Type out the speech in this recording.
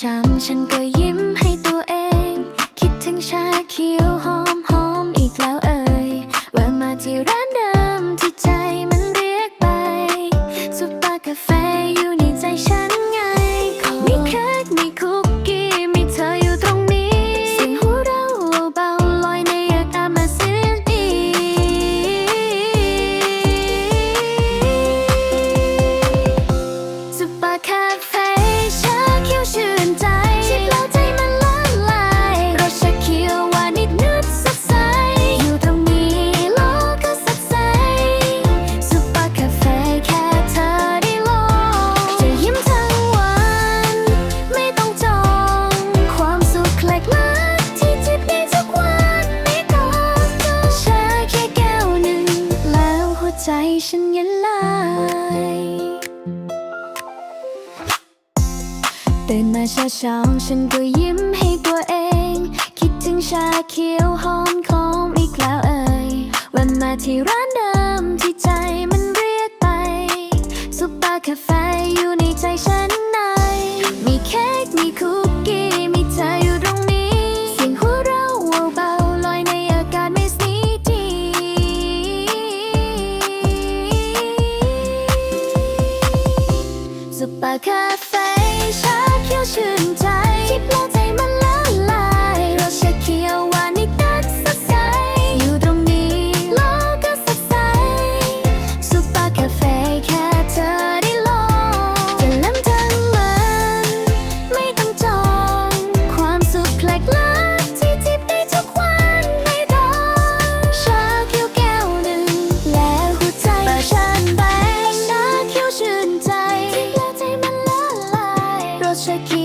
ช้ำฉันก็ยิ้มให้ตัวเอง คิดถึงชาเขียวหอม ใจฉันยันลายตื่นมาช้าช้งฉันก็ยิ้มให้ตัวเอง คิดถึงชาเขียวหอมของอีกแล้วเอ่ยแวะมาที่ร้านเดิมที่ใจมัน สปาคาเฟ่ชาเขียวชื่นใจ Shake